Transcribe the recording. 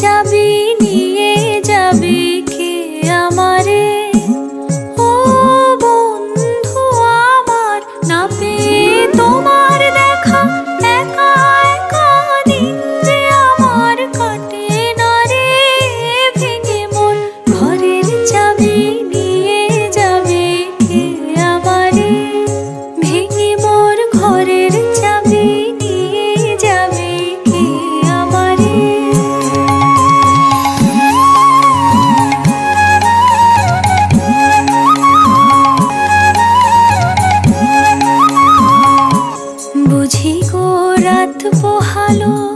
চাবি রাত পোহালো।